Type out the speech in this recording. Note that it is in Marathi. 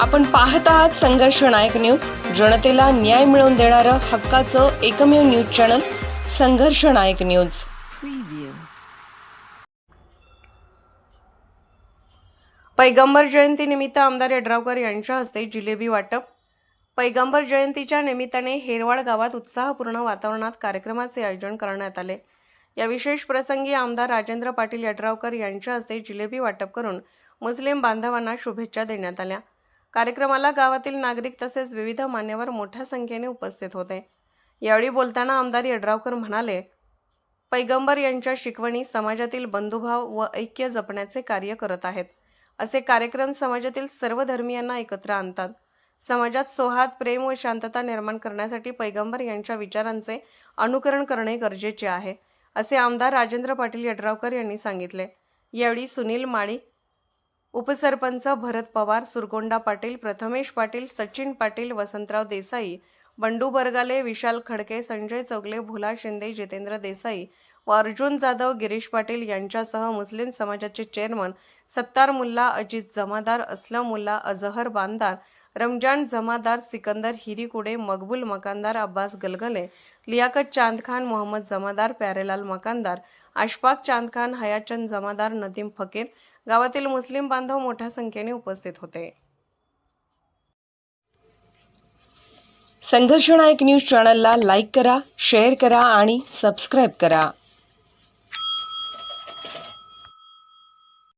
आपण पाहत आहात संघर्ष नायक न्यूज. जनतेला न्याय मिळवून देणारं हक्काचं एकमेव न्यूज चॅनल संघर्ष नायक न्यूज. पैगंबर जयंतीनिमित्त आमदार यड्रावकर यांच्या हस्ते जिलेबी वाटप. पैगंबर जयंतीच्या निमित्ताने हेरवाड गावात उत्साहपूर्ण वातावरणात कार्यक्रमाचे आयोजन करण्यात आले. या विशेष प्रसंगी आमदार राजेंद्र पाटील यड्रावकर यांच्या हस्ते जिलेबी वाटप करून मुस्लिम बांधवांना शुभेच्छा देण्यात आल्या. कार्यक्रमाला गावातील नागरिक तसेच विविध मान्यवर मोठ्या संख्येने उपस्थित होते. यावेळी बोलताना आमदार यड्रावकर म्हणाले पैगंबर यांच्या शिकवणी समाजातील बंधुभाव व ऐक्य जपण्याचे कार्य करत आहेत. असे कार्यक्रम समाजातील सर्व धर्मियांना एकत्र आणतात. समाजात सोहात प्रेम व शांतता निर्माण करण्यासाठी पैगंबर यांच्या विचारांचे अनुकरण करणे गरजेचे आहे असे आमदार राजेंद्र पाटील यड्रावकर यांनी सांगितले. यावेळी सुनील माळी उपसरपंच भरत पवार सुरगोंडा पाटील प्रथमेश पाटील सचिन पाटील वसंतराव देसाई बंडू बरगाले विशाल खडके संजय चौगले भोला शिंदे जितेंद्र देसाई व अर्जुन जाधव गिरीश पाटील यांच्यासह मुस्लिम समाजाचे चेअरमन सत्तार मुल्ला अजित जमादार असलम मुल्ला अजहर बांदार रमजान जमादार सिकंदर हिरीकुडे मकबूल मकानदार अब्बास गलगले लियाकत चांद खान मोहम्मद जमादार प्यारेलाल मकानदार अशफाक चांद खान हयाचंद जमादार नदीम फकीर गावातील मुस्लिम बांधव मोठ्या संख्येने उपस्थित होते. संघर्ष नायक न्यूज चॅनलला लाईक करा शेअर करा आणि सबस्क्राईब करा.